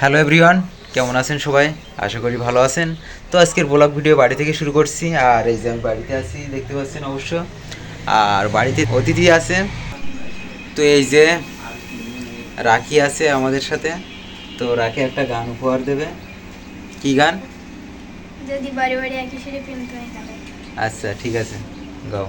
Hello everyone কেমন আছেন সবাই? আশা করি ভালো আছেন। তো আজকের ব্লগ ভিডিও বাড়ি থেকে শুরু করছি আর এই যে আমি বাড়িতে আছি দেখতে পাচ্ছেন অবশ্য। আর বাড়িতে অতিথি আছে। তো এই যে রাখি আছে আমাদের সাথে। তো রাখি একটা গান উপহার দেবে। কি গান? যদি বাড়ি বাড়ি একই প্রেম আচ্ছা ঠিক আছে। গাও।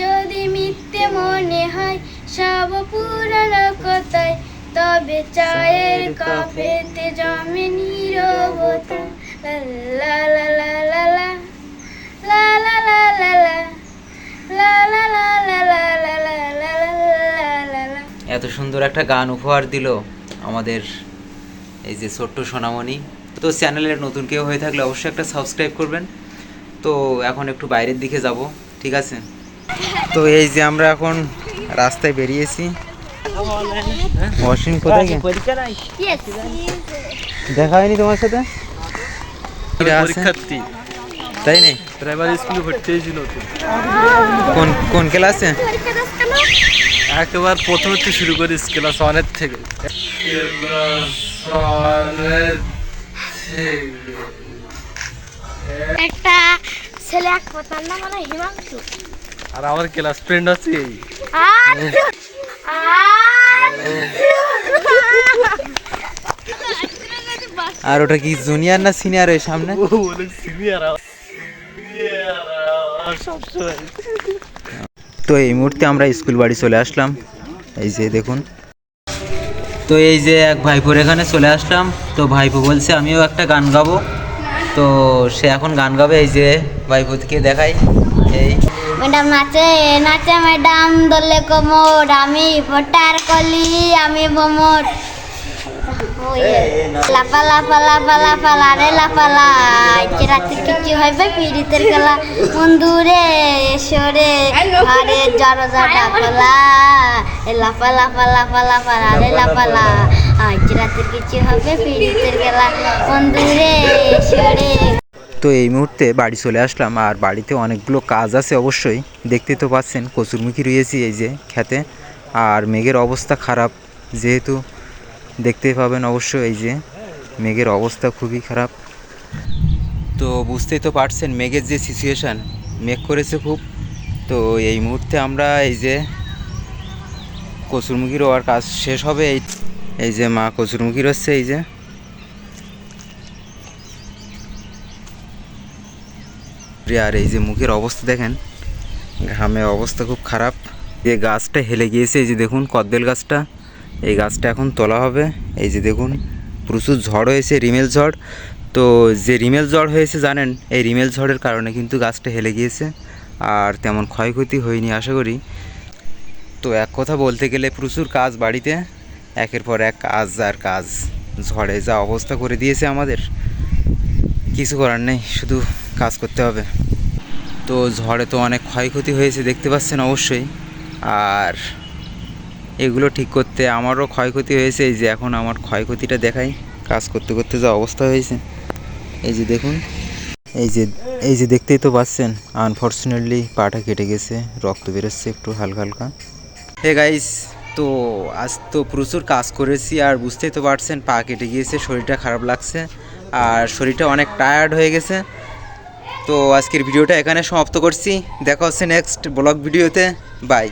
যদি মিথ্যে মনে হয় সব পুরানো কোথায় তবে চায়ের কাপেতে জমে নীরবতা লা লা লা লা লা লা লা লা লা লা এত সুন্দর একটা গান উপহার দিল আমাদের এই যে ছোট্ট সোনামণি তো চ্যানেলের নতুন কেউ হয়ে থাকলে অবশ্যই একটা সাবস্ক্রাইব করবেন তো এখন একটু বাইরের দিকে যাব ঠিক আছে তো এই যে আমরা এখন রাস্তায় বেরিয়েছি। অসীম কোথায় দেখা হয়নি তোমার সাথে? পরীক্ষার্থী। তাই নেই প্রাইমারি স্কুলে ভর্তি হয়েছিল কোন কোন ক্লাসে? একেবারে প্রথম থেকে শুরু করি ক্লাস ওয়ানের থেকে। একটা ছেলে এক কথার নাম মানে হিমাংশু। আর আমার ক্লাস ফ্রেন্ড আছে। এই আর ওটা কি জুনিয়র না সিনিয়র ওই সামনে? সিনিয়র তো এই মুহূর্তে আমরা স্কুল বাড়ি চলে আসলাম। এই যে দেখুন। তো এই যে এক ভাইপোর এখানে চলে আসলাম। তো ভাইপো বলছে আমিও একটা গান গাবো। তো সে এখন গান গাবে এই যে ভাইপোকে দেখাই। এই। ম্যাডাম নাচে নাচে ম্যাডাম দলে কোমর আমি পটার কলি আমি ভমর লাফা লাফা লাফা লাফা লারে লাফালা আজকে রাতে কিছু হইবে? পিড়িতের খেলা বন্ধুরে সরে আরে জরজা ডাফালা লাফা লাফা লাফা লাফা লারে লাফালা আজ রাতে কিছু হবে পিড়িতের খেলা বন্ধুরে সরে তো এই মুহূর্তে বাড়ি চলে আসলাম আর বাড়িতে অনেকগুলো কাজ আছে অবশ্যই। দেখতে তো পাচ্ছেন, কচুরমুখী রয়েছি এই যে খেতে। আর মেঘের অবস্থা খারাপ, যেহেতু দেখতেই পাবেন অবশ্য এই যে মেঘের অবস্থা খুবই খারাপ। তো বুঝতেই তো পারছেন মেঘের যে সিচুয়েশান মেঘ করেছে খুব। তো এই মুহূর্তে আমরা এই যে কচুরমুখী রোয়ার কাজ শেষ হবে। এই এই যে মা কচুরমুখী রচ্ছে এই যে। আর এই যে মুখের অবস্থা দেখেন, ঘামে অবস্থা খুব খারাপ। যে গাছটা হেলে গিয়েছে, এই যে দেখুন কদ্বেল গাছটা। এই গাছটা এখন তোলা হবে। এই যে দেখুন, প্রচুর ঝড় হয়েছে, রিমেল ঝড়। তো যে রিমেল ঝড় হয়েছে, জানেন, এই রিমেল ঝড়ের কারণে কিন্তু গাছটা হেলে গিয়েছে, আর তেমন ক্ষয়ক্ষতি হয়নি, আশা করি। তো এক কথা বলতে গেলে, প্রচুর কাজ বাড়িতে, একের পর এক কাজ আর কাজ। ঝড়ে যা অবস্থা করে দিয়েছে আমাদের, কিছু করার নেই, শুধু কাজ করতে হবে। তো ঝড়ে তো অনেক ক্ষয়ক্ষতি হয়েছে, দেখতে পাচ্ছেন অবশ্যই। আর এগুলো ঠিক করতে আমারও ক্ষয়ক্ষতি হয়েছে, এই যে এখন আমার ক্ষয়ক্ষতিটা দেখাই। কাজ করতে করতে যা অবস্থা হয়েছে। এই যে দেখুন, এই যে এই যে দেখতেই তো পাচ্ছেন আনফর্চুনেটলি পাটা কেটে গেছে, রক্ত বেরোচ্ছে একটু হালকা হালকা। হে গাইস তো আজ তো প্রচুর কাজ করেছি আর বুঝতেই তো পারছেন, পা কেটে গিয়েছে, শরীরটা খারাপ লাগছে। আর শরীরটা অনেক টায়ার্ড হয়ে গেছে। তো আজকের ভিডিওটা এখানে সমাপ্ত করছি। দেখা হচ্ছে নেক্সট ব্লগ ভিডিওতে। বাই